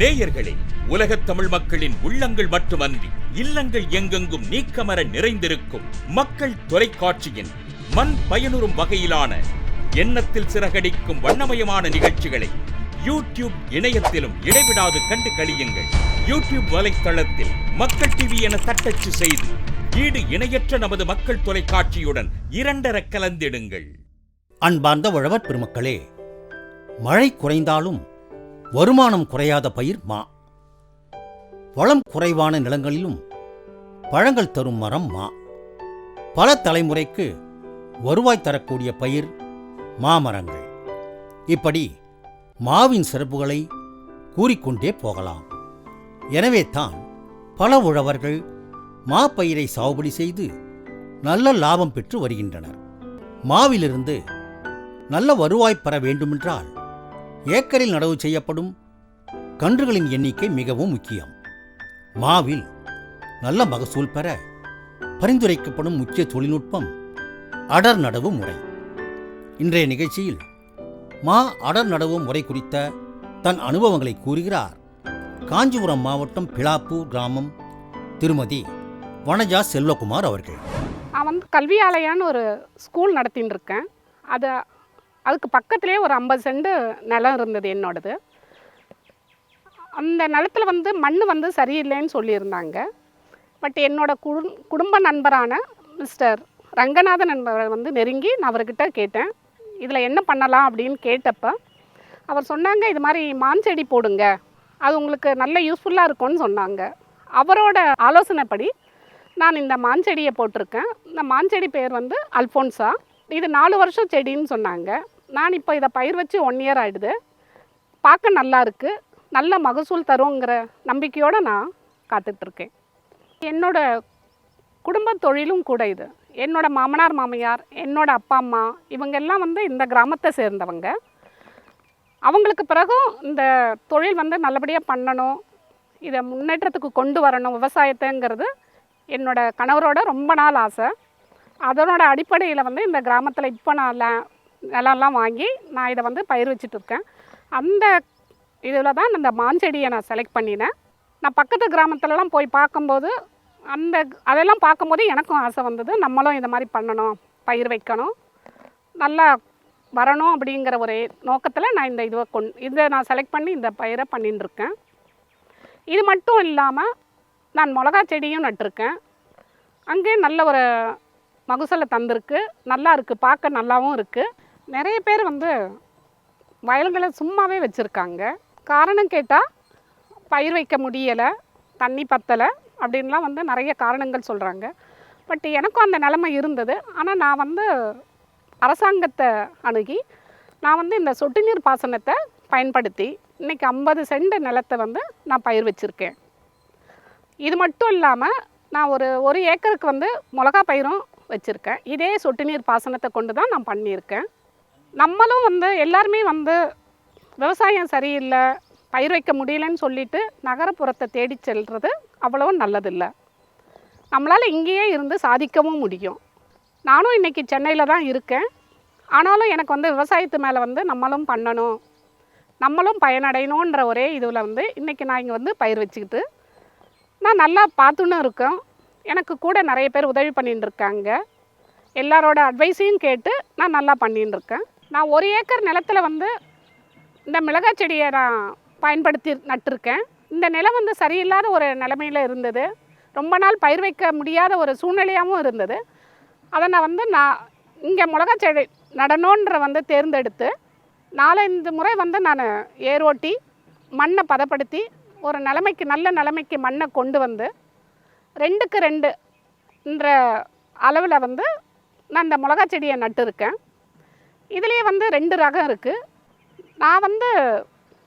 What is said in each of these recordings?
நேயர்களே உலகத் தமிழ் மக்களின் உள்ளங்கள் மட்டுமன்றி இல்லங்கள் எங்கெங்கும் நீக்கமர நிறைந்திருக்கும் மக்கள் தொலைக்காட்சியின் மண் பயனுறும் வகையிலான எண்ணத்தில் சிறகடிக்கும் வண்ணமயமான நிகழ்ச்சிகளை யூடியூப் இணையத்திலும் இடைவிடாது கண்டு கழியுங்கள். யூடியூப் வலைத்தளத்தில் மக்கள் டிவி என தட்டச்சு செய்து ஈடு இணையற்ற நமது மக்கள் தொலைக்காட்சியுடன் இரண்டர கலந்திடுங்கள். அன்பார்ந்த உழவர் பெருமக்களே மழை குறைந்தாலும் வருமானம் குறையாத பயிர் மா. வளம் குறைவான நிலங்களிலும் பழங்கள் தரும் மரம் மா. பல தலைமுறைக்கு வருவாய் தரக்கூடிய பயிர் மாமரங்கள். இப்படி மாவின் சிறப்புகளை கூறிக்கொண்டே போகலாம். எனவே தான் பல உழவர்கள் மா பயிரை சாகுபடி செய்து நல்ல லாபம் பெற்று வருகின்றனர். மாவிலிருந்து நல்ல வருவாய் பெற வேண்டுமென்றால் ஏக்கரில் நடவு செய்யப்படும் கன்றுகளின் எண்ணிக்கை மிகவும் முக்கியம். மாவில் நல்ல மகசூல் பெற பரிந்துரைக்கப்படும் முக்கிய தொழில்நுட்பம் அடர் நடவு முறை. இன்றைய நிகழ்ச்சியில் மா அடர் நடவு முறை குறித்த தன் அனுபவங்களை கூறுகிறார் காஞ்சிபுரம் மாவட்டம் பிலாப்பூர் கிராமம் திருமதி வனஜா செல்வகுமார் அவர்கள். நான் வந்து கல்வியாலயான்னு ஒரு ஸ்கூல் நடத்தின்னு இருக்கேன். அதை அதுக்கு பக்கத்துலேயே ஒரு ஐம்பது செண்டு நிலம் இருந்தது என்னோடது. அந்த நிலத்துல வந்து மண் வந்து சரியில்லைன்னு சொல்லியிருந்தாங்க. பட் என்னோட குடும் குடும்ப நண்பரான மிஸ்டர் ரங்கநாதன் என்பவரை வந்து நெருங்கி நான் அவர்கிட்ட கேட்டேன். இதில் என்ன பண்ணலாம் அப்படின்னு கேட்டப்ப அவர் சொன்னாங்க இது மாதிரி மான் செடி போடுங்க. அது உங்களுக்கு நல்ல யூஸ்ஃபுல்லாக இருக்கும்னு சொன்னாங்க. அவரோட ஆலோசனைப்படி நான் இந்த மாஞ்செடியை போட்டிருக்கேன். இந்த மாஞ்செடி பேர் வந்து அல்ஃபோன்ஸா இது நாலு வருஷம் செடின்னு சொன்னாங்க. நான் இப்போ இதை பயிர் வச்சு ஒன் இயர் ஆகிடுது பார்க்க நல்லா இருக்குது நல்ல மகசூல் தருங்கிற நம்பிக்கையோடு நான் காத்துட்ருக்கேன் என்னோட குடும்ப தொழிலும் கூட இது. என்னோடய மாமனார் மாமியார் என்னோடய அப்பா அம்மா இவங்கெல்லாம் வந்து இந்த கிராமத்தை சேர்ந்தவங்க. அவங்களுக்கு பிறகும் இந்த தொழில் வந்து நல்லபடியாக பண்ணணும். இதை முன்னேற்றத்துக்கு கொண்டு வரணும் விவசாயத்தைங்கிறது என்னோடய கணவரோட ரொம்ப நாள் ஆசை. அதனோட அடிப்படையில் வந்து இந்த கிராமத்தில் இப்போ நான் நிலம்லாம் வாங்கி நான் இதை வந்து பயிர் வச்சுட்டு இருக்கேன். அந்த இதில் தான் இந்த மாஞ்செடியை நான் செலக்ட் பண்ணினேன். நான் பக்கத்து கிராமத்துலலாம் போய் பார்க்கும்போது அந்த அதெல்லாம் பார்க்கும்போது எனக்கும் ஆசை வந்தது நம்மளும் இதை மாதிரி பண்ணணும் பயிர் வைக்கணும் நல்லா வரணும் அப்படிங்கிற ஒரு நோக்கத்தில் நான் இந்த இதுவை கொண் இதை நான் செலக்ட் பண்ணி இந்த பயிரை பண்ணிட்டுருக்கேன் இது மட்டும் இல்லாமல் நான் மிளகா செடியும் நட்டிருக்கேன். அங்கே நல்ல ஒரு மகசூலை தந்திருக்கு நல்லா இருக்குது பார்க்க நல்லாவும் இருக்குது நிறைய பேர் வந்து வயல்களை சும்மாவே வச்சுருக்காங்க. காரணம் கேட்டால் பயிர் வைக்க முடியலை தண்ணி பத்தலை அப்படின்லாம் வந்து நிறைய காரணங்கள் சொல்கிறாங்க பட் எனக்கும் அந்த நிலமை இருந்தது. ஆனால் நான் வந்து அரசாங்கத்தை அணுகி நான் வந்து இந்த சொட்டு நீர் பாசனத்தை பயன்படுத்தி இன்றைக்கி ஐம்பது சென்ட் நிலத்தை வந்து நான் பயிர் வச்சுருக்கேன். இது மட்டும் இல்லாமல் நான் ஒரு ஒரு ஏக்கருக்கு வந்து மிளகா பயிரும் வச்சுருக்கேன். இதே சொட்டு நீர் பாசனத்தை கொண்டு தான் நான் பண்ணியிருக்கேன். நம்மளும் வந்து எல்லாருமே வந்து விவசாயம் சரியில்லை பயிர் வைக்க முடியலன்னு சொல்லிட்டு நகரப்புறத்தை தேடி செல்வது அவ்வளவும் நல்லதில்லை. நம்மளால் இங்கேயே இருந்து சாதிக்கவும் முடியும். நானும் இன்றைக்கி சென்னையில் தான் இருக்கேன். ஆனாலும் எனக்கு வந்து விவசாயத்து மேலே வந்து நம்மளும் பண்ணணும் நம்மளும் பயனடையணுன்ற ஒரே இதில் வந்து இன்றைக்கி நான் இங்கே வந்து பயிர் வச்சுக்கிட்டு நான் நல்லா பார்த்துன்னு இருக்கேன். எனக்கு கூட நிறைய பேர் உதவி பண்ணிட்டு இருக்காங்க. எல்லாரோட அட்வைஸையும் கேட்டு நான் நல்லா பண்ணின்னு இருக்கேன். நான் ஒரு ஏக்கர் நிலத்தில் வந்து இந்த மிளகாய் செடியை நான் பயன்படுத்தி நட்டிருக்கேன். இந்த நிலம் வந்து சரியில்லாத ஒரு நிலமையில் இருந்தது. ரொம்ப நாள் பயிர் வைக்க முடியாத ஒரு சூழ்நிலையாகவும் இருந்தது. அதை நான் வந்து நான் இங்கே மிளகா செடி நடணுன்ற வந்து தேர்ந்தெடுத்து நாலஞ்சு முறை வந்து நான் ஏர் ஓட்டி மண்ணை பதப்படுத்தி ஒரு நிலைமைக்கு நல்ல நிலைமைக்கு மண்ணை கொண்டு வந்து ரெண்டுக்கு ரெண்டுன்ற அளவில் வந்து நான் இந்த மிளகா செடியை நட்டுருக்கேன். இதுலேயே வந்து ரெண்டு ரகம் இருக்குது நான் வந்து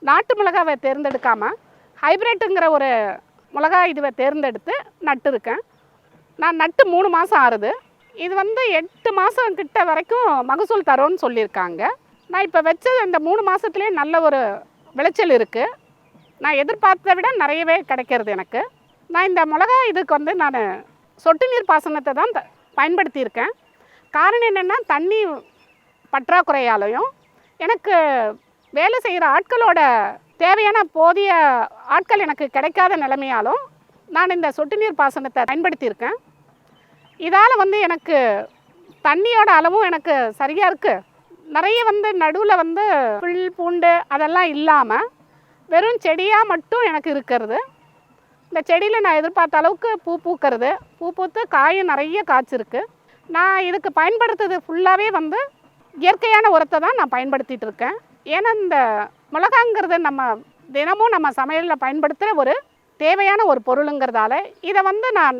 நாட்டு மிளகாவை தேர்ந்தெடுக்காமல் ஹைப்ரிட்டுங்கிற ஒரு மிளகா இதுவை தேர்ந்தெடுத்து நட்டுருக்கேன். நான் நட்டு மூணு மாதம் ஆறுது. இது வந்து எட்டு மாதம் கிட்ட வரைக்கும் மகசூல் தரோன்னு சொல்லியிருக்காங்க. நான் இப்போ வச்சது இந்த மூணு மாதத்துலேயே நல்ல ஒரு விளைச்சல் இருக்குது நான் எதிர்பார்த்ததை விட நிறையவே கிடைக்கிறது எனக்கு. நான் இந்த மிளகா இதுக்கு வந்து நான் சொட்டு நீர் பாசனத்தை தான் த- பயன்படுத்தியிருக்கேன். காரணம் என்னென்னா தண்ணி பற்றாக்குறையாலையும் எனக்கு வேலை செய்கிற ஆட்களோட தேவையான போதிய ஆட்கள் எனக்கு கிடைக்காத நிலைமையாலும் நான் இந்த சொட்டு நீர் பாசனத்தை பயன்படுத்தியிருக்கேன். இதால் வந்து எனக்கு தண்ணியோட அளவும் எனக்கு சரியாக இருக்குது நிறைய வந்து நடுவில் வந்து புல் பூண்டு அதெல்லாம் இல்லாமல் வெறும் செடியாக மட்டும் எனக்கு இருக்கிறது. இந்த செடியில் நான் எதிர்பார்த்த அளவுக்கு பூ பூக்கிறது. பூ பூத்து காயும் நிறைய காய்ச்சிருக்கு. நான் இதுக்கு பயன்படுத்துறது ஃபுல்லாகவே வந்து இயற்கையான உரத்தை தான் நான் பயன்படுத்திகிட்டு இருக்கேன். ஏன்னா இந்த மிளகாங்கிறது நம்ம தினமும் நம்ம சமையலில் பயன்படுத்துகிற ஒரு தேவையான ஒரு பொருளுங்கிறதால இதை வந்து நான்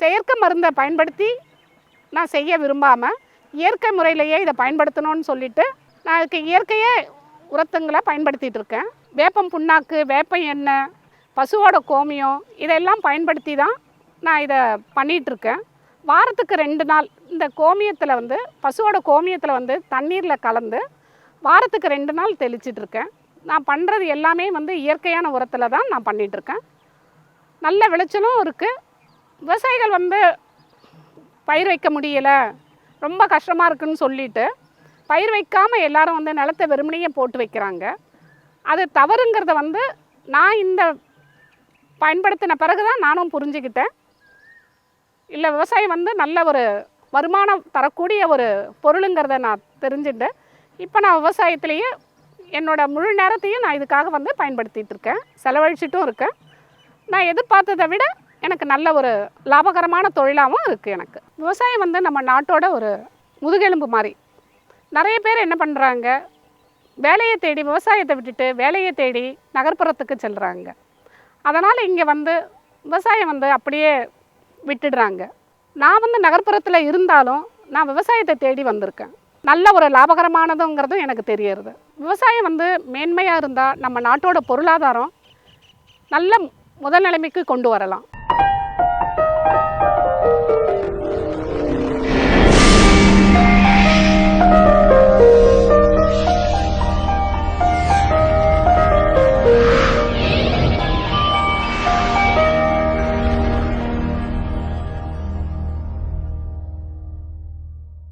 செயற்கை மருந்தை பயன்படுத்தி நான் செய்ய விரும்பாமல் இயற்கை முறையிலேயே இதை பயன்படுத்தணும்னு சொல்லிட்டு நான் இதுக்கு இயற்கையே உரத்துங்களை பயன்படுத்திகிட்டு இருக்கேன். வேப்பம் புண்ணாக்கு வேப்ப எண்ணெய் பசுவோட கோமியம் இதெல்லாம் பயன்படுத்தி தான் நான் இதை பண்ணிகிட்ருக்கேன் இருக்கேன். வாரத்துக்கு ரெண்டு நாள் இந்த கோமியத்தில் வந்து பசுவோட கோமியத்தில் வந்து தண்ணீரில் கலந்து வாரத்துக்கு ரெண்டு நாள் தெளிச்சிட்ருக்கேன் நான் பண்ணுறது எல்லாமே வந்து இயற்கையான உரத்தில் தான் நான் பண்ணிகிட்ருக்கேன் நல்ல விளைச்சலும் இருக்குது விவசாயிகள் வந்து பயிர் வைக்க முடியலை ரொம்ப கஷ்டமாக இருக்குன்னு சொல்லிட்டு பயிர் வைக்காமல் எல்லாரும் வந்து நிலத்தை வெறுமனையே போட்டு வைக்கிறாங்க. அது தவறுங்கிறத வந்து நான் இந்த பயன்படுத்தின பிறகு தான் நானும் புரிஞ்சுக்கிட்டேன். இல்லை விவசாயம் வந்து நல்ல ஒரு வருமானம் தரக்கூடிய ஒரு பொருளுங்கிறத நான் தெரிஞ்சுட்டு இப்போ நான் விவசாயத்திலேயே என்னோட முழு நேரத்தையும் நான் இதுக்காக வந்து பயன்படுத்திகிட்ருக்கேன் செலவழிச்சிட்டும் இருக்கேன். நான் எதிர்பார்த்ததை விட எனக்கு நல்ல ஒரு லாபகரமான தொழிலாகவும் இருக்குது எனக்கு. விவசாயம் வந்து நம்ம நாட்டோட ஒரு முதுகெலும்பு மாதிரி. நிறைய பேர் என்ன பண்ணுறாங்க வேலையை தேடி விவசாயத்தை விட்டுட்டு வேலையை தேடி நகர்ப்புறத்துக்கு செல்கிறாங்க அதனால் இங்கே வந்து விவசாயம் வந்து அப்படியே விட்டுடுறாங்க. நான் வந்து நகர்ப்புறத்தில் இருந்தாலும் நான் விவசாயத்தை தேடி வந்திருக்கேன். நல்ல ஒரு லாபகரமானதுங்கிறதும் எனக்கு தெரியறது. விவசாயம் வந்து மேன்மையாக இருந்தால் நம்ம நாட்டோட பொருளாதாரம் நல்ல முதல் நிலைமைக்கு கொண்டு வரலாம்.